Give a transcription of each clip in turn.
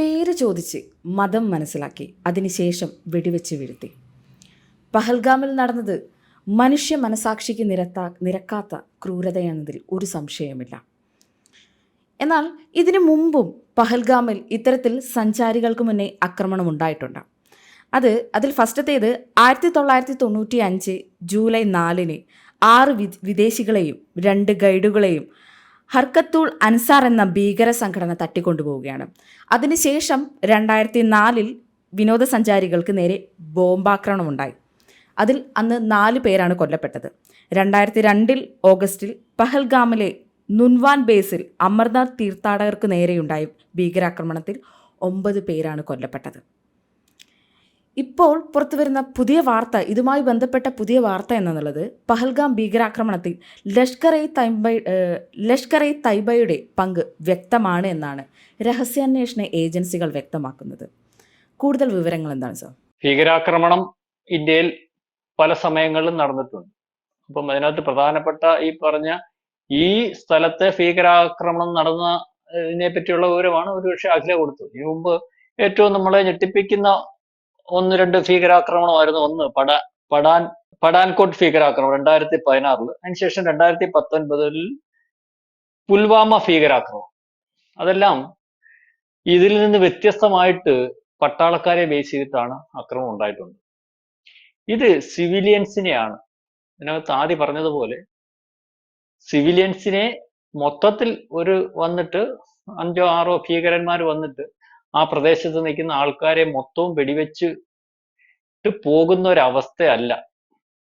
പേര് ചോദിച്ച് മതം മനസ്സിലാക്കി അതിനുശേഷം വെടിവെച്ച് വീഴ്ത്തി. പഹൽഗാമിൽ നടന്നത് മനുഷ്യ മനസാക്ഷിക്ക് നിരത്താ നിരക്കാത്ത ക്രൂരതയാണെന്നതിൽ ഒരു സംശയമില്ല എന്നാൽ ഇതിനു മുമ്പും പഹൽഗാമിൽ ഇത്തരത്തിൽ സഞ്ചാരികൾക്ക് മുന്നേ ആക്രമണം ഉണ്ടായിട്ടുണ്ട്. അത് അതിൽ ഫസ്റ്റത്തേത് ആയിരത്തി തൊള്ളായിരത്തി തൊണ്ണൂറ്റി അഞ്ച് ജൂലൈ നാലിന് ആറ് വിദേശികളെയും രണ്ട് ഗൈഡുകളെയും ഹർക്കത്തുൾ അൻസാർ എന്ന ഭീകര സംഘടന തട്ടിക്കൊണ്ടുപോവുകയാണ്. അതിനുശേഷം രണ്ടായിരത്തി നാലിൽ വിനോദസഞ്ചാരികൾക്ക് നേരെ ബോംബാക്രമണം ഉണ്ടായി അതിൽ അന്ന് നാല് പേരാണ് കൊല്ലപ്പെട്ടത്. രണ്ടായിരത്തി രണ്ടിൽ ഓഗസ്റ്റിൽ പഹൽഗാമിലെ നുൻവാൻ ബേസിൽ അമർനാഥ് തീർത്ഥാടകർക്ക് നേരെയുണ്ടായ ഭീകരാക്രമണത്തിൽ ഒമ്പത് പേരാണ് കൊല്ലപ്പെട്ടത്. ഇപ്പോൾ പുറത്തു വരുന്ന പുതിയ വാർത്ത ഇതുമായി ബന്ധപ്പെട്ട പുതിയ വാർത്ത എന്നുള്ളത് പഹൽഗാം ഭീകരാക്രമണത്തിൽ ലഷ്കർ എ തൈബ ലഷ്കർ എ തൈബയുടെ പങ്ക് വ്യക്തമാണ് എന്നാണ് രഹസ്യാന്വേഷണ ഏജൻസികൾ വ്യക്തമാക്കുന്നത്. കൂടുതൽ വിവരങ്ങൾ എന്താണ് സർ? ഭീകരാക്രമണം ഇന്ത്യയിൽ പല സമയങ്ങളിലും നടന്നിട്ടുണ്ട്. അപ്പം അതിനകത്ത് പ്രധാനപ്പെട്ട ഈ പറഞ്ഞ ഈ സ്ഥലത്തെ ഭീകരാക്രമണം നടന്നതിനെ പറ്റിയുള്ള വിവരമാണ് ഒരുപക്ഷെ അഖില കൊടുത്തത്. ഇതിനു മുമ്പ് ഏറ്റവും നമ്മളെ ഞെട്ടിപ്പിക്കുന്ന ഒന്ന് രണ്ട് ഭീകരാക്രമണമായിരുന്നു ഒന്ന്. പട പടാൻ പടാൻകോട്ട് ഭീകരാക്രമണം രണ്ടായിരത്തി പതിനാറിൽ അതിനുശേഷം രണ്ടായിരത്തി പത്തൊൻപതിൽ പുൽവാമ ഭീകരാക്രമണം. അതെല്ലാം ഇതിൽ നിന്ന് വ്യത്യസ്തമായിട്ട് പട്ടാളക്കാരെ ബേസ് ചെയ്തിട്ടാണ് അക്രമം ഉണ്ടായിട്ടുണ്ട്. ഇത് സിവിലിയൻസിനെയാണ് ഇതിനകത്ത് ആദ്യം പറഞ്ഞതുപോലെ സിവിലിയൻസിനെ മൊത്തത്തിൽ ഒരു വന്നിട്ട് അഞ്ചോ ആറോ ഭീകരന്മാർ വന്നിട്ട് ആ പ്രദേശത്ത് നിൽക്കുന്ന ആൾക്കാരെ മൊത്തവും വെടിവെച്ച് ഇട്ട് പോകുന്ന ഒരവസ്ഥയല്ല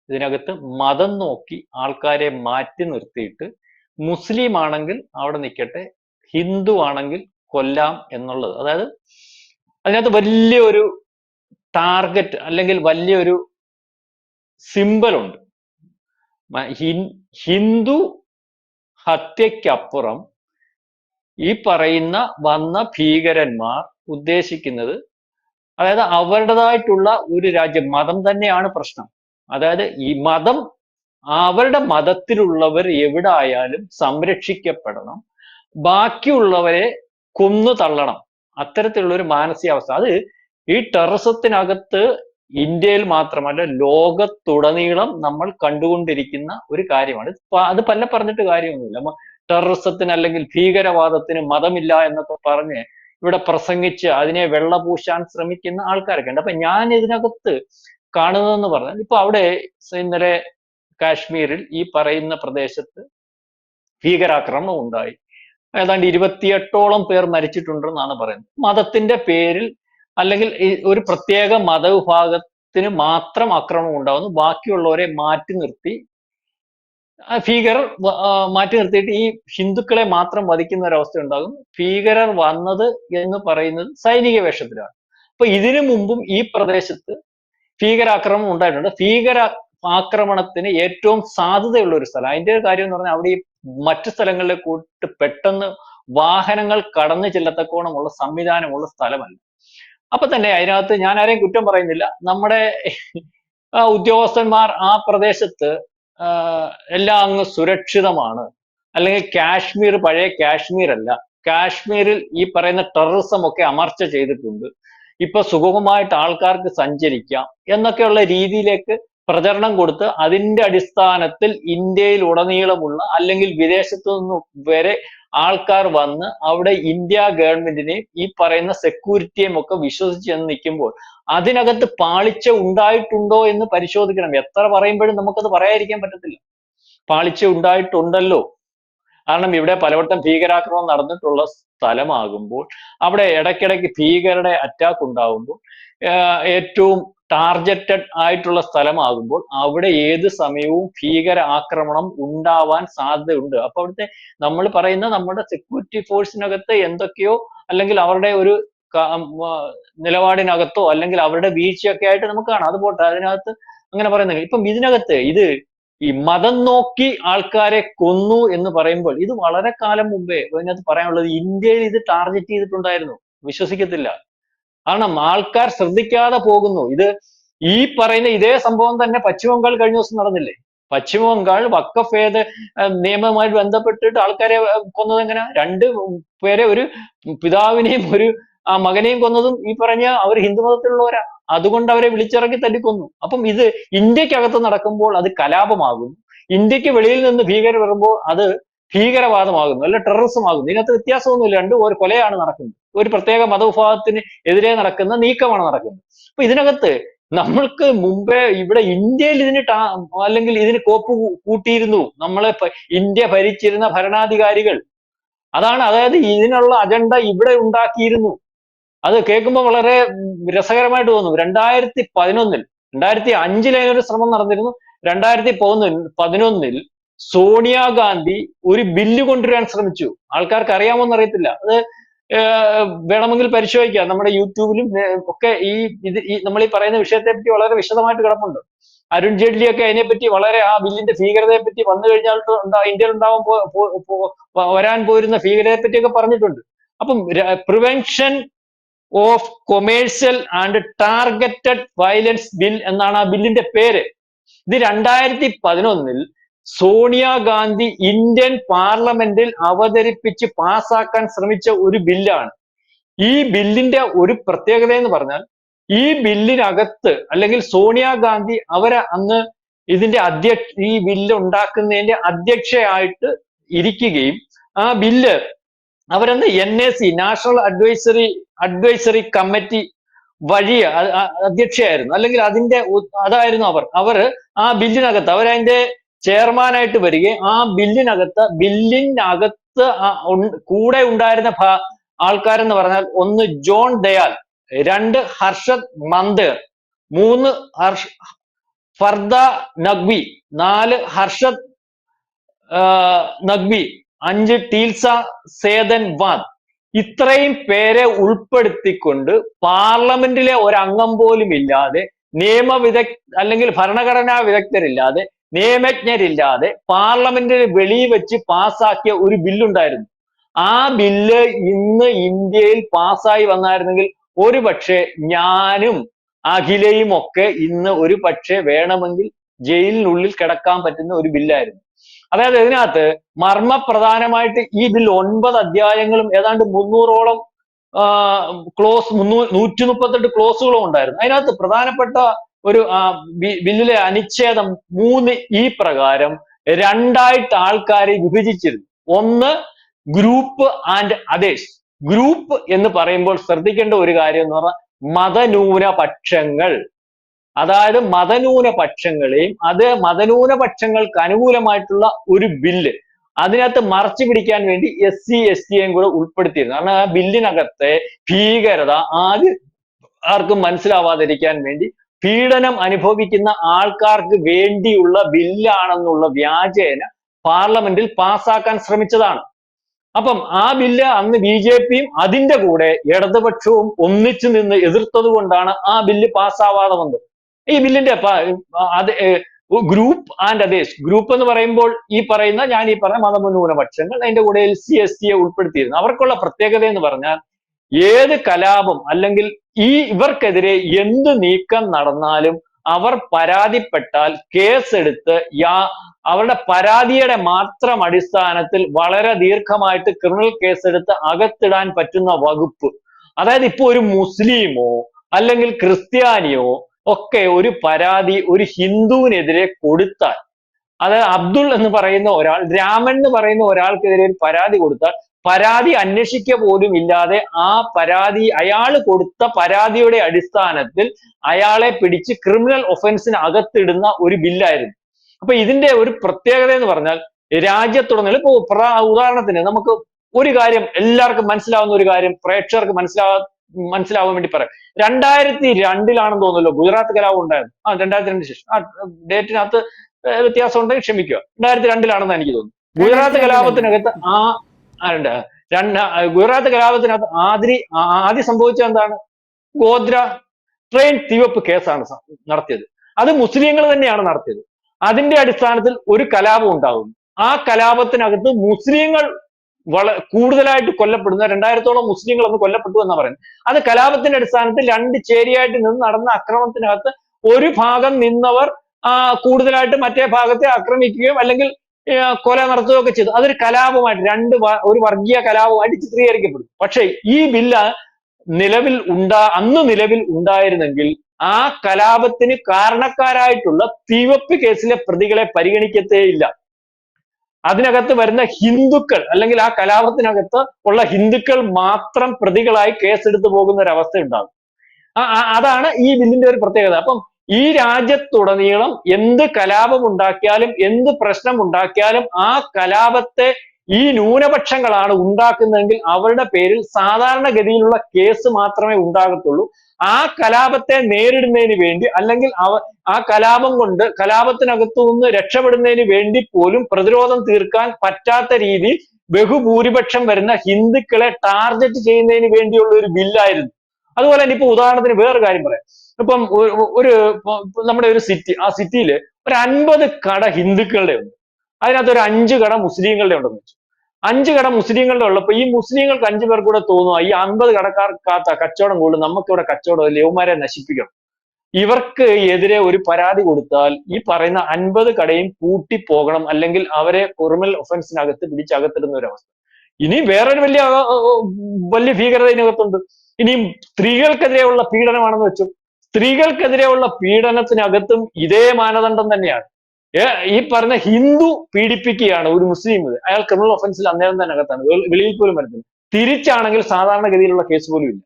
ഇതിനകത്ത് മതം നോക്കി ആൾക്കാരെ മാറ്റി നിർത്തിയിട്ട് മുസ്ലിം ആണെങ്കിൽ അവിടെ നിൽക്കട്ടെ ഹിന്ദു ആണെങ്കിൽ കൊല്ലാം എന്നുള്ളത്. അതായത് അതിനകത്ത് വലിയൊരു ടാർഗറ്റ് അല്ലെങ്കിൽ വലിയൊരു സിമ്പലുണ്ട് ഹിന്ദു ഹത്യക്കപ്പുറം ഈ പറയുന്ന വന്ന ഭീകരന്മാർ ഉദ്ദേശിക്കുന്നത് അതായത് അവരുടേതായിട്ടുള്ള ഒരു രാജ്യം മതം തന്നെയാണ് പ്രശ്നം. അതായത് ഈ മതം അവരുടെ മതത്തിലുള്ളവർ എവിടെ ആയാലും സംരക്ഷിക്കപ്പെടണം. ബാക്കിയുള്ളവരെ കൊന്നു തള്ളണം. അത്തരത്തിലുള്ള ഒരു മാനസികാവസ്ഥ. അത് ഈ ടെററിസത്തിനകത്ത് ഇന്ത്യയിൽ മാത്രമല്ല ലോകത്തുടനീളം നമ്മൾ കണ്ടുകൊണ്ടിരിക്കുന്ന ഒരു കാര്യമാണ്. അത് പല പറഞ്ഞിട്ട് കാര്യമൊന്നുമില്ല. ടെററിസത്തിന് അല്ലെങ്കിൽ ഭീകരവാദത്തിന് മതമില്ല എന്നൊക്കെ പറഞ്ഞ് ഇവിടെ പ്രസംഗിച്ച് അതിനെ വെള്ളപൂശാൻ ശ്രമിക്കുന്ന ആൾക്കാരൊക്കെ ഉണ്ട്. അപ്പൊ ഞാൻ ഇതിനകത്ത് കാണുന്നതെന്ന് പറഞ്ഞാൽ ഇപ്പൊ അവിടെ ഇന്നലെ കാശ്മീരിൽ ഈ പറയുന്ന പ്രദേശത്ത് ഭീകരാക്രമണം ഉണ്ടായി. ഏതാണ്ട് ഇരുപത്തിയെട്ടോളം പേർ മരിച്ചിട്ടുണ്ടെന്നാണ് പറയുന്നത്. മതത്തിന്റെ പേരിൽ അല്ലെങ്കിൽ ഒരു പ്രത്യേക മതവിഭാഗത്തിന് മാത്രം ആക്രമണം ഉണ്ടാവുന്നു. ബാക്കിയുള്ളവരെ മാറ്റി നിർത്തി ഭീകരർ മാറ്റി നിർത്തിയിട്ട് ഈ ഹിന്ദുക്കളെ മാത്രം വധിക്കുന്ന ഒരവസ്ഥ ഉണ്ടാകും ഭീകരർ വന്നത് എന്ന് പറയുന്നത് സൈനിക വേഷത്തിലാണ്. അപ്പൊ ഇതിനു മുമ്പും ഈ പ്രദേശത്ത് ഭീകരാക്രമണം ഉണ്ടായിട്ടുണ്ട്. ഭീകര ആക്രമണത്തിന് ഏറ്റവും സാധ്യതയുള്ള ഒരു സ്ഥലം. അതിന്റെ ഒരു കാര്യം എന്ന് പറഞ്ഞാൽ അവിടെ ഈ മറ്റു സ്ഥലങ്ങളിലെ കൂട്ട് പെട്ടെന്ന് വാഹനങ്ങൾ കടന്നു ചെല്ലത്തക്കോണമുള്ള സംവിധാനമുള്ള സ്ഥലമല്ല. അപ്പൊ തന്നെ അതിനകത്ത് ഞാൻ ആരെയും കുറ്റം പറയുന്നില്ല. നമ്മുടെ ഉദ്യോഗസ്ഥന്മാർ ആ പ്രദേശത്ത് എല്ലാം അങ്ങ് സുരക്ഷിതമാണ്. അല്ലെങ്കിൽ കാശ്മീർ പഴയ കാശ്മീർ അല്ല കാശ്മീരിൽ ഈ പറയുന്ന ടെററിസം ഒക്കെ അമർച്ച ചെയ്തിട്ടുണ്ട്. ഇപ്പൊ സുഗമമായിട്ട് ആൾക്കാർക്ക് സഞ്ചരിക്കാം എന്നൊക്കെയുള്ള രീതിയിലേക്ക് പ്രചരണം കൊടുത്ത് അതിന്റെ അടിസ്ഥാനത്തിൽ ഇന്ത്യയിൽ ഉടനീളമുള്ള അല്ലെങ്കിൽ വിദേശത്തു നിന്ന് വരെ ആൾക്കാർ വന്ന് അവിടെ ഇന്ത്യ ഗവൺമെന്റിനെയും ഈ പറയുന്ന സെക്യൂരിറ്റിയെയും ഒക്കെ വിശ്വസിച്ച് ചെന്ന് നിൽക്കുമ്പോൾ അതിനകത്ത് പാളിച്ച ഉണ്ടായിട്ടുണ്ടോ എന്ന് പരിശോധിക്കണം. എത്ര പറയുമ്പോഴും നമുക്കത് പറയാതിരിക്കാൻ പറ്റത്തില്ല. പാളിച്ച ഉണ്ടായിട്ടുണ്ടല്ലോ. കാരണം ഇവിടെ പലവട്ടം ഭീകരാക്രമണം നടന്നിട്ടുള്ള സ്ഥലമാകുമ്പോൾ അവിടെ ഇടയ്ക്കിടയ്ക്ക് ഭീകരരുടെ അറ്റാക്ക് ഉണ്ടാകുമ്പോൾ ഏറ്റവും ടാർജറ്റഡ് ആയിട്ടുള്ള സ്ഥലമാകുമ്പോൾ അവിടെ ഏത് സമയവും ഭീകര ആക്രമണം ഉണ്ടാവാൻ സാധ്യതയുണ്ട്. അപ്പൊ അവിടുത്തെ നമ്മൾ പറയുന്ന നമ്മുടെ സെക്യൂരിറ്റി ഫോഴ്സിനകത്ത് എന്തൊക്കെയോ അല്ലെങ്കിൽ അവരുടെ ഒരു നിലപാടിനകത്തോ അല്ലെങ്കിൽ അവരുടെ വീഴ്ചയൊക്കെ ആയിട്ട് നമുക്ക് കാണാം. അത് പോട്ടെ അതിനകത്ത് അങ്ങനെ പറയുന്നില്ല ഇപ്പം ഇതിനകത്ത് ഇത് ഈ മതം നോക്കി ആൾക്കാരെ കൊന്നു എന്ന് പറയുമ്പോൾ ഇത് വളരെ കാലം മുമ്പേ അതിനകത്ത് പറയാനുള്ളത് ഇന്ത്യയിൽ ഇത് ടാർഗറ്റ് ചെയ്തിട്ടുണ്ടായിരുന്നു. വിശ്വസിക്കത്തില്ല. കാരണം ആൾക്കാർ ശ്രദ്ധിക്കാതെ പോകുന്നു. ഇത് ഈ പറയുന്ന ഇതേ സംഭവം തന്നെ പശ്ചിമ ബംഗാൾ കഴിഞ്ഞ ദിവസം നടന്നില്ലേ? പശ്ചിമ ബംഗാൾ വക്കഫ് ഏത് നിയമവുമായി ബന്ധപ്പെട്ടിട്ട് ആൾക്കാരെ കൊന്നത് എങ്ങനെ? രണ്ട് പേരെ ഒരു പിതാവിനെയും ഒരു ആ മകനെയും കൊന്നതും ഈ പറഞ്ഞ അവർ ഹിന്ദുമതത്തിലുള്ളവരാ അതുകൊണ്ട് അവരെ വിളിച്ചിറക്കി തല്ലിക്കൊന്നു. അപ്പം ഇത് ഇന്ത്യക്കകത്ത് നടക്കുമ്പോൾ അത് കലാപമാകും ഇന്ത്യയ്ക്ക് വെളിയിൽ നിന്ന് ഭീകരർ വരുമ്പോൾ അത് ഭീകരവാദമാകുന്നു അല്ല ടെററിസം ആകുന്നു. ഇതിനകത്ത് വ്യത്യാസമൊന്നുമില്ല. രണ്ടും ഒരു കൊലയാണ് നടക്കുന്നത്. ഒരു പ്രത്യേക മതവിഭാഗത്തിന് എതിരെ നടക്കുന്ന നീക്കമാണ് നടക്കുന്നത്. അപ്പൊ ഇതിനകത്ത് നമ്മൾക്ക് മുമ്പേ ഇവിടെ ഇന്ത്യയിൽ ഇതിന് അല്ലെങ്കിൽ ഇതിന് കോപ്പ് കൂട്ടിയിരുന്നു നമ്മളെ ഇന്ത്യ ഭരിച്ചിരുന്ന ഭരണാധികാരികൾ. അതാണ് അതായത് ഇതിനുള്ള അജണ്ട ഇവിടെ ഉണ്ടാക്കിയിരുന്നു. അത് കേൾക്കുമ്പോൾ വളരെ രസകരമായിട്ട് തോന്നും. രണ്ടായിരത്തി പതിനൊന്നിൽ രണ്ടായിരത്തി അഞ്ചിൽ അതിനൊരു ശ്രമം നടന്നിരുന്നു. രണ്ടായിരത്തി പതിനൊന്നിൽ സോണിയാഗാന്ധി ഒരു ബില്ല് കൊണ്ടുവരാൻ ശ്രമിച്ചു. ആൾക്കാർക്ക് അറിയാമോന്ന് അറിയത്തില്ല. അത് വേണമെങ്കിൽ പരിശോധിക്കാം. നമ്മുടെ യൂട്യൂബിലും ഒക്കെ ഈ ഇത് ഈ നമ്മൾ ഈ പറയുന്ന വിഷയത്തെ പറ്റി വളരെ വിശദമായിട്ട് കിടപ്പുണ്ട്. അരുൺ ജെയ്റ്റ്ലി ഒക്കെ അതിനെപ്പറ്റി വളരെ ആ ബില്ലിന്റെ ഭീകരതയെ പറ്റി വന്നു കഴിഞ്ഞാൽ ഇന്ത്യയിൽ ഉണ്ടാവാൻ വരാൻ പോയിരുന്ന ഭീകരതയെ പറ്റിയൊക്കെ പറഞ്ഞിട്ടുണ്ട്. അപ്പം prevention of commercial and targeted violence bill എന്നാണ് ആ ബില്ലിന്റെ പേര്. ഇത് രണ്ടായിരത്തി പതിനൊന്നിൽ സോണിയാഗാന്ധി ഇന്ത്യൻ പാർലമെന്റിൽ അവതരിപ്പിച്ച് പാസാക്കാൻ ശ്രമിച്ച ഒരു ബില്ലാണ്. ഈ ബില്ലിന്റെ ഒരു പ്രത്യേകത എന്ന് പറഞ്ഞാൽ ഈ ബില്ലിനകത്ത് അല്ലെങ്കിൽ സോണിയാഗാന്ധി അവരെ അന്ന് ഇതിന്റെ അധ്യക്ഷ ഈ ബില്ല് ഉണ്ടാക്കുന്നതിന്റെ അധ്യക്ഷയായിട്ട് ഇരിക്കുകയും ആ bill അവരന്ന് N A C national advisory advisory committee വഴി അധ്യക്ഷയായിരുന്നു. അല്ലെങ്കിൽ അതിന്റെ അതായിരുന്നു അവർ. അവർ ആ ബില്ലിനകത്ത് അവരതിന്റെ ചെയർമാനായിട്ട് വരികയും ആ ബില്ലിനകത്ത് ബില്ലിനകത്ത് കൂടെ ഉണ്ടായിരുന്ന ആൾക്കാരെന്ന് പറഞ്ഞാൽ ഒന്ന് ജോൺ ദയാൽ രണ്ട് ഹർഷദ് മന്ദേർ മൂന്ന് ഹർഷ ഫർദ നഖ്വി നാല് ഹർഷദ് നഖ്വി അഞ്ച് ടീൽസ സേതൻ വാദ്. ഇത്രയും പേരെ ഉൾപ്പെടുത്തിക്കൊണ്ട് പാർലമെന്റിലെ ഒരംഗം പോലും ഇല്ലാതെ നിയമവിദഗ് അല്ലെങ്കിൽ ഭരണഘടനാ വിദഗ്ധരില്ലാതെ നിയമജ്ഞരില്ലാതെ പാർലമെന്റിന് വെളിയിൽ വെച്ച് പാസ്സാക്കിയ ഒരു ബില്ലുണ്ടായിരുന്നു. ആ ബില്ല് ഇന്ന് ഇന്ത്യയിൽ പാസ്സായി വന്നായിരുന്നെങ്കിൽ ഒരു പക്ഷേ ഞാനും അഖിലയും ഒക്കെ ഇന്ന് ഒരു പക്ഷേ വേണമെങ്കിൽ ജയിലിനുള്ളിൽ കിടക്കാൻ പറ്റുന്ന ഒരു ബില്ലായിരുന്നു. അതായത് ഇതിനകത്ത് മർമ്മപ്രധാനമായിട്ട് ഈ ബിൽ ഒൻപത് അധ്യായങ്ങളും ഏതാണ്ട് മുന്നൂറോളം ക്ലോസ് മുന്നൂ നൂറ്റി മുപ്പത്തെട്ട് ക്ലോസുകളും ഉണ്ടായിരുന്നു. അതിനകത്ത് പ്രധാനപ്പെട്ട ഒരു ബില്ലിലെ അനുച്ഛേദം മൂന്ന് ഈ പ്രകാരം രണ്ടായിട്ട് ആൾക്കാരെ വിഭജിച്ചിരുന്നു. ഒന്ന് ഗ്രൂപ്പ് ആൻഡ് അതേഴ്സ്. ഗ്രൂപ്പ് എന്ന് പറയുമ്പോൾ ശ്രദ്ധിക്കേണ്ട ഒരു കാര്യം എന്ന് പറഞ്ഞാൽ മതന്യൂനപക്ഷങ്ങൾ. അതായത് മതന്യൂനപക്ഷങ്ങളെയും അത് മതന്യൂനപക്ഷങ്ങൾക്ക് അനുകൂലമായിട്ടുള്ള ഒരു ബില്ല് അതിനകത്ത് മറച്ചു പിടിക്കാൻ വേണ്ടി എസ് സി എസ് ടിയെയും കൂടെ ഉൾപ്പെടുത്തിയിരുന്നു. കാരണം ആ ബില്ലിനകത്തെ ഭീകരത ആദ്യം ആർക്കും മനസ്സിലാവാതിരിക്കാൻ വേണ്ടി പീഡനം അനുഭവിക്കുന്ന ആൾക്കാർക്ക് വേണ്ടിയുള്ള ബില്ലാണെന്നുള്ള വ്യാജേന പാർലമെന്റിൽ പാസ്സാക്കാൻ ശ്രമിച്ചതാണ്. അപ്പം ആ ബില്ല് അന്ന് ബി ജെ പിയും അതിന്റെ കൂടെ ഇടതുപക്ഷവും ഒന്നിച്ചു നിന്ന് എതിർത്തത് കൊണ്ടാണ് ആ ബില്ല് പാസ്സാവാതെ വന്നത്. ഈ ബില്ലിന്റെ അത് ഗ്രൂപ്പ് ആൻഡ് അതേഴ്സ് ഗ്രൂപ്പ് എന്ന് പറയുമ്പോൾ ഈ പറയുന്ന ഞാൻ ഈ പറഞ്ഞ മതന്യൂനപക്ഷങ്ങൾ അതിന്റെ കൂടെ എൽ സി എസ് സിയെ ഉൾപ്പെടുത്തിയിരുന്നു. അവർക്കുള്ള പ്രത്യേകത എന്ന് പറഞ്ഞാൽ ഏത് കലാപം അല്ലെങ്കിൽ ഈ ഇവർക്കെതിരെ എന്ത് നീക്കം നടന്നാലും അവർ പരാതിപ്പെട്ടാൽ കേസെടുത്ത് യാ അവരുടെ പരാതിയുടെ മാത്രം അടിസ്ഥാനത്തിൽ വളരെ ദീർഘമായിട്ട് ക്രിമിനൽ കേസെടുത്ത് അകത്തിടാൻ പറ്റുന്ന വകുപ്പ്. അതായത് ഇപ്പൊ ഒരു മുസ്ലിമോ അല്ലെങ്കിൽ ക്രിസ്ത്യാനിയോ ഒക്കെ ഒരു പരാതി ഒരു ഹിന്ദുവിനെതിരെ കൊടുത്താൽ അത് അബ്ദുൾ എന്ന് പറയുന്ന ഒരാൾ രാമൻ എന്ന് പറയുന്ന ഒരാൾക്കെതിരെ ഒരു പരാതി കൊടുത്താൽ പരാതി അന്വേഷിക്കുക പോലും ഇല്ലാതെ ആ പരാതി അയാൾ കൊടുത്ത പരാതിയുടെ അടിസ്ഥാനത്തിൽ അയാളെ പിടിച്ച് ക്രിമിനൽ ഒഫൻസിന് അകത്തിടുന്ന ഒരു ബില്ലായിരുന്നു. അപ്പൊ ഇതിന്റെ ഒരു പ്രത്യേകത എന്ന് പറഞ്ഞാൽ രാജ്യത്തുടനീളം ഇപ്പൊ ഉദാഹരണത്തിന് നമുക്ക് ഒരു കാര്യം എല്ലാവർക്കും മനസ്സിലാവുന്ന ഒരു കാര്യം പ്രേക്ഷകർക്ക് മനസ്സിലാവാ മനസ്സിലാവാൻ വേണ്ടി പറയാം. രണ്ടായിരത്തി രണ്ടിലാണെന്ന് തോന്നുന്നല്ലോ ഗുജറാത്ത് കലാപം ഉണ്ടായിരുന്നു ആ രണ്ടായിരത്തി രണ്ടിന് ശേഷം. ആ ഡേറ്റിനകത്ത് വ്യത്യാസം ഉണ്ടെങ്കിൽ ക്ഷമിക്കുക. രണ്ടായിരത്തി രണ്ടിലാണെന്ന് എനിക്ക് തോന്നുന്നു. ഗുജറാത്ത് കലാപത്തിനകത്ത് ആ രണ്ട് രണ്ട് ഗുജറാത്ത് കലാപത്തിനകത്ത് ആദ്രി ആദ്യം സംഭവിച്ച എന്താണ്? ഗോദ്ര ട്രെയിൻ തീവപ്പ് കേസാണ് നടത്തിയത്. അത് മുസ്ലിങ്ങൾ തന്നെയാണ് നടത്തിയത്. അതിന്റെ അടിസ്ഥാനത്തിൽ ഒരു കലാപം ഉണ്ടാകുന്നു ആ കലാപത്തിനകത്ത് മുസ്ലിങ്ങൾ വള കൂടുതലായിട്ട് കൊല്ലപ്പെടുന്ന രണ്ടായിരത്തോളം മുസ്ലിങ്ങൾ അന്ന് കൊല്ലപ്പെട്ടു എന്നാ പറയുന്നത്. അത് കലാപത്തിന്റെ അടിസ്ഥാനത്തിൽ രണ്ട് ചേരിയായിട്ട് നിന്ന് നടന്ന അക്രമത്തിനകത്ത് ഒരു ഭാഗം നിന്നവർ കൂടുതലായിട്ട് മറ്റേ ഭാഗത്തെ ആക്രമിക്കുകയും അല്ലെങ്കിൽ കൊല നടത്തുകയോ ഒക്കെ ചെയ്തു. അതൊരു കലാപമായിട്ട് രണ്ട് ഒരു വർഗീയ കലാപമായിട്ട് ചിത്രീകരിക്കപ്പെടും. പക്ഷേ ഈ ബില്ല് നിലവിൽ ഉണ്ടാ അന്ന് നിലവിൽ ഉണ്ടായിരുന്നെങ്കിൽ ആ കലാപത്തിന് കാരണക്കാരായിട്ടുള്ള തീവപ്പ് കേസിലെ പ്രതികളെ പരിഗണിക്കത്തേയില്ല. അതിനകത്ത് വരുന്ന ഹിന്ദുക്കൾ അല്ലെങ്കിൽ ആ കലാപത്തിനകത്ത് ഉള്ള ഹിന്ദുക്കൾ മാത്രം പ്രതികളായി കേസെടുത്തു പോകുന്ന ഒരു അവസ്ഥ ഉണ്ടാകും അതാണ് ഈ ബില്ലിന്റെ ഒരു പ്രത്യേകത. അപ്പം ഈ രാജ്യത്തുടനീളം എന്ത് കലാപം ഉണ്ടാക്കിയാലും എന്ത് പ്രശ്നം ഉണ്ടാക്കിയാലും ആ കലാപത്തെ ഈ ന്യൂനപക്ഷങ്ങളാണ് ഉണ്ടാക്കുന്നതെങ്കിൽ അവരുടെ പേരിൽ സാധാരണഗതിയിലുള്ള കേസ് മാത്രമേ ഉണ്ടാകത്തുള്ളൂ. ആ കലാപത്തെ നേരിടുന്നതിന് വേണ്ടി അല്ലെങ്കിൽ ആ കലാപം കൊണ്ട് കലാപത്തിനകത്തു നിന്ന് രക്ഷപ്പെടുന്നതിന് വേണ്ടി പോലും പ്രതിരോധം തീർക്കാൻ പറ്റാത്ത രീതിയിൽ ബഹുഭൂരിപക്ഷം വരുന്ന ഹിന്ദുക്കളെ ടാർഗറ്റ് ചെയ്യുന്നതിന് വേണ്ടിയുള്ള ഒരു ബില്ലായിരുന്നു. അതുപോലെ തന്നെ ഇപ്പൊ ഉദാഹരണത്തിന് വേറൊരു കാര്യം പറയാം. ഇപ്പം ഒരു നമ്മുടെ ഒരു സിറ്റി ആ സിറ്റിയിൽ ഒരു അൻപത് കട ഹിന്ദുക്കളുടെ ഉണ്ട് അതിനകത്ത് ഒരു അഞ്ച് കട മുസ്ലിങ്ങളുടെ ഉണ്ടെന്ന് വെച്ചു. അഞ്ച് കട മുസ്ലിങ്ങളുടെ ഉള്ളപ്പോ ഈ മുസ്ലിങ്ങൾക്ക് അഞ്ചു പേർ കൂടെ തോന്നുക ഈ അൻപത് കടക്കാർക്കാത്ത കച്ചവടം കൂടുതൽ നമുക്കിവിടെ കച്ചവടം യവന്മാരെ നശിപ്പിക്കണം. ഇവർക്ക് എതിരെ ഒരു പരാതി കൊടുത്താൽ ഈ പറയുന്ന അൻപത് കടയും പൂട്ടി പോകണം അല്ലെങ്കിൽ അവരെ ക്രിമിനൽ ഒഫൻസിനകത്ത് പിടിച്ചകത്തിടുന്ന ഒരു അവസ്ഥ. ഇനി വേറൊരു വലിയ വലിയ ഭീകരത ഇതിനകത്തുണ്ട്. ഇനിയും സ്ത്രീകൾക്കെതിരെയുള്ള പീഡനമാണെന്ന് വെച്ചു. സ്ത്രീകൾക്കെതിരെയുള്ള പീഡനത്തിനകത്തും ഇതേ മാനദണ്ഡം തന്നെയാണ്. ഈ പറഞ്ഞ ഹിന്ദു പീഡിപ്പിക്കുകയാണ് ഒരു മുസ്ലിം അയാൾ ക്രിമിനൽ ഒഫൻസിൽ അന്നേരം തന്നെ അകത്താണ്. വെളി- വെളിയിൽ പോലും വരത്തില്ല. തിരിച്ചാണെങ്കിൽ സാധാരണഗതിയിലുള്ള കേസ് പോലും ഇല്ല.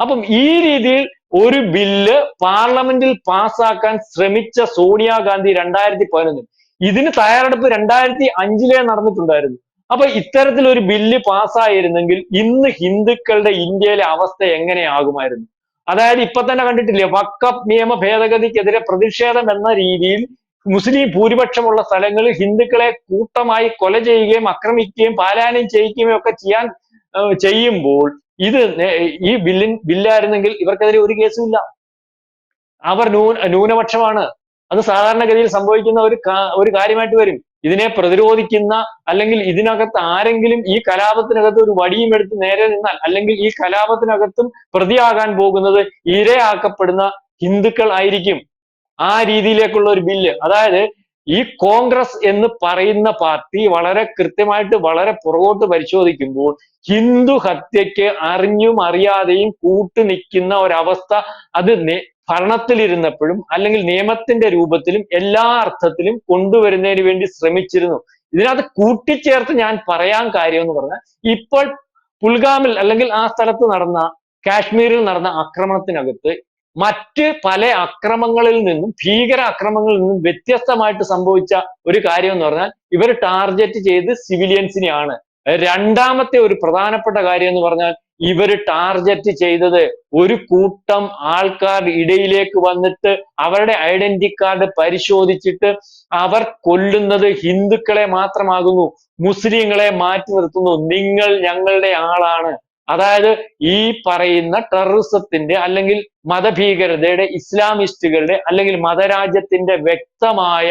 അപ്പം ഈ രീതിയിൽ ഒരു ബില്ല് പാർലമെന്റിൽ പാസ്സാക്കാൻ ശ്രമിച്ച സോണിയാഗാന്ധി രണ്ടായിരത്തി പതിനൊന്നിൽ ഇതിന് തയ്യാറെടുപ്പ് രണ്ടായിരത്തി അഞ്ചിലേ നടന്നിട്ടുണ്ടായിരുന്നു. അപ്പൊ ഇത്തരത്തിൽ ഒരു ബില്ല് പാസ്സായിരുന്നെങ്കിൽ ഇന്ന് ഹിന്ദുക്കളുടെ ഇന്ത്യയിലെ അവസ്ഥ എങ്ങനെയാകുമായിരുന്നു? അതായത് ഇപ്പൊ തന്നെ കണ്ടിട്ടില്ലേ വക്കപ്പ് നിയമ ഭേദഗതിക്കെതിരെ പ്രതിഷേധം എന്ന രീതിയിൽ മുസ്ലിം ഭൂരിപക്ഷമുള്ള സ്ഥലങ്ങളിൽ ഹിന്ദുക്കളെ കൂട്ടമായി കൊല ചെയ്യുകയും ആക്രമിക്കുകയും പാലായനം ചെയ്യിക്കുകയും ഒക്കെ ചെയ്യാൻ ചെയ്യുമ്പോൾ ഇത് ഈ ബില്ലിൻ ബില്ലായിരുന്നെങ്കിൽ ഇവർക്കെതിരെ ഒരു കേസും ഇല്ല. അവർ ന്യൂന ന്യൂനപക്ഷമാണ്. അത് സാധാരണഗതിയിൽ സംഭവിക്കുന്ന ഒരു ഒരു കാര്യമായിട്ട് വരും. ഇതിനെ പ്രതിരോധിക്കുന്ന അല്ലെങ്കിൽ ഇതിനകത്ത് ആരെങ്കിലും ഈ കലാപത്തിനകത്ത് ഒരു വടിയും എടുത്ത് നേരെ നിന്നാൽ അല്ലെങ്കിൽ ഈ കലാപത്തിനകത്തും പ്രതിയാകാൻ പോകുന്നത് ഇരയാക്കപ്പെടുന്ന ഹിന്ദുക്കൾ ആയിരിക്കും. ആ രീതിയിലേക്കുള്ള ഒരു ബില്ല് അതായത് ഈ കോൺഗ്രസ് എന്ന് പറയുന്ന പാർട്ടി വളരെ കൃത്യമായിട്ട് വളരെ പുറകോട്ട് പരിശോധിക്കുമ്പോൾ ഹിന്ദു ഹത്യയ്ക്ക് അറിഞ്ഞും അറിയാതെയും കൂട്ടു നിൽക്കുന്ന ഒരവസ്ഥ അത് ഭരണത്തിലിരുന്നപ്പോഴും അല്ലെങ്കിൽ നിയമത്തിന്റെ രൂപത്തിലും എല്ലാ അർത്ഥത്തിലും കൊണ്ടുവരുന്നതിന് വേണ്ടി ശ്രമിച്ചിരുന്നു. ഇതിനകത്ത് കൂട്ടിച്ചേർത്ത് ഞാൻ പറയാൻ കാര്യം എന്ന് പറഞ്ഞാൽ ഇപ്പോൾ പുൽഗാമിൽ അല്ലെങ്കിൽ ആ സ്ഥലത്ത് നടന്ന കാശ്മീരിൽ നടന്ന ആക്രമണത്തിനകത്ത് മറ്റ് പല അക്രമങ്ങളിൽ നിന്നും ഭീകര അക്രമങ്ങളിൽ നിന്നും വ്യത്യസ്തമായിട്ട് സംഭവിച്ച ഒരു കാര്യം എന്ന് പറഞ്ഞാൽ ഇവർ ടാർഗറ്റ് ചെയ്ത് സിവിലിയൻസിനെയാണ് രണ്ടാമത്തെ ഒരു പ്രധാനപ്പെട്ട കാര്യം എന്ന് പറഞ്ഞാൽ ഇവർ ടാർഗറ്റ് ചെയ്തത് ഒരു കൂട്ടം ആൾക്കാർ ഇടയിലേക്ക് വന്നിട്ട് അവരുടെ ഐഡന്റി കാർഡ് പരിശോധിച്ചിട്ട് അവർ കൊല്ലുന്നത് ഹിന്ദുക്കളെ മാത്രമാകുന്നു മുസ്ലിങ്ങളെ മാറ്റി നിർത്തുന്നു നിങ്ങൾ ഞങ്ങളുടെ ആളാണ്. അതായത് ഈ പറയുന്ന ടെററിസത്തിന്റെ അല്ലെങ്കിൽ മതഭീകരതയുടെ ഇസ്ലാമിസ്റ്റുകളുടെ അല്ലെങ്കിൽ മതരാജ്യത്തിന്റെ വ്യക്തമായ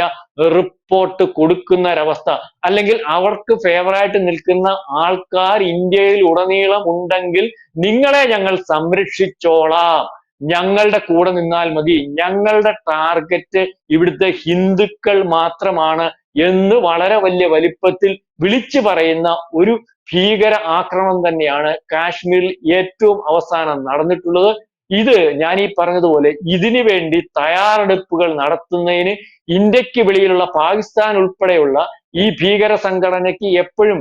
റിപ്പോർട്ട് കൊടുക്കുന്ന ഒരവസ്ഥ അല്ലെങ്കിൽ അവർക്ക് ഫേവറായിട്ട് നിൽക്കുന്ന ആൾക്കാർ ഇന്ത്യയിൽ ഉടനീളം ഉണ്ടെങ്കിൽ നിങ്ങളെ ഞങ്ങൾ സംരക്ഷിച്ചോളാം. ഞങ്ങളുടെ കൂടെ നിന്നാൽ മതി. ഞങ്ങളുടെ ടാർഗറ്റ് ഇവിടുത്തെ ഹിന്ദുക്കൾ മാത്രമാണ് എന്ന് വളരെ വലിയ വലിപ്പത്തിൽ വിളിച്ചു പറയുന്ന ഒരു ഭീകര ആക്രമണം തന്നെയാണ് കാശ്മീരിൽ ഏറ്റവും അവസാനം നടന്നിട്ടുള്ളത്. ഇത് ഞാൻ ഈ പറഞ്ഞതുപോലെ ഇതിനു വേണ്ടി തയ്യാറെടുപ്പുകൾ നടത്തുന്നതിന് ഇന്ത്യയ്ക്ക് വെളിയിലുള്ള പാകിസ്ഥാൻ ഉൾപ്പെടെയുള്ള ഈ ഭീകര സംഘടനയ്ക്ക് എപ്പോഴും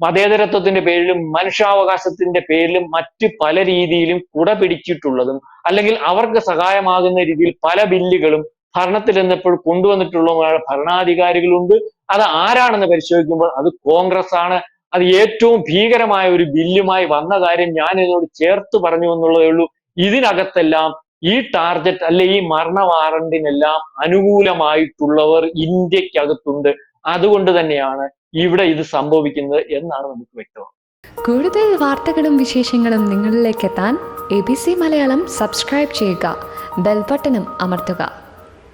മതേതരത്വത്തിന്റെ പേരിലും മനുഷ്യാവകാശത്തിന്റെ പേരിലും മറ്റ് പല രീതിയിലും കുട പിടിച്ചിട്ടുള്ളതും അല്ലെങ്കിൽ അവർക്ക് സഹായമാകുന്ന രീതിയിൽ പല ബില്ലുകളും ഭരണത്തിൽ നിന്നപ്പോൾ കൊണ്ടുവന്നിട്ടുള്ള ഭരണാധികാരികളുണ്ട്. അത് ആരാണെന്ന് പരിശോധിക്കുമ്പോൾ അത് കോൺഗ്രസ് ആണ് അത് ഏറ്റവും ഭീകരമായ ഒരു ബില്ലുമായി വന്ന കാര്യം ഞാൻ ഇതിനോട് ചേർത്ത് പറഞ്ഞു എന്നുള്ളതേ ഉള്ളൂ. ഇതിനകത്തെല്ലാം ഈ ടാർഗറ്റ് അല്ലെ ഈ മരണ വാറണ്ടിനെല്ലാം അനുകൂലമായിട്ടുള്ളവർ ഇന്ത്യക്കകത്തുണ്ട്. അതുകൊണ്ട് തന്നെയാണ് ഇവിടെ ഇത് സംഭവിക്കുന്നത് എന്നാണ് നമുക്ക് വ്യക്തമാകുന്നത് കൂടുതൽ വാർത്തകളും വിശേഷങ്ങളും നിങ്ങളിലേക്ക് എത്താൻ A B C Malayalam subscribe ചെയ്യുക. ബെൽബട്ടനും അമർത്തുക.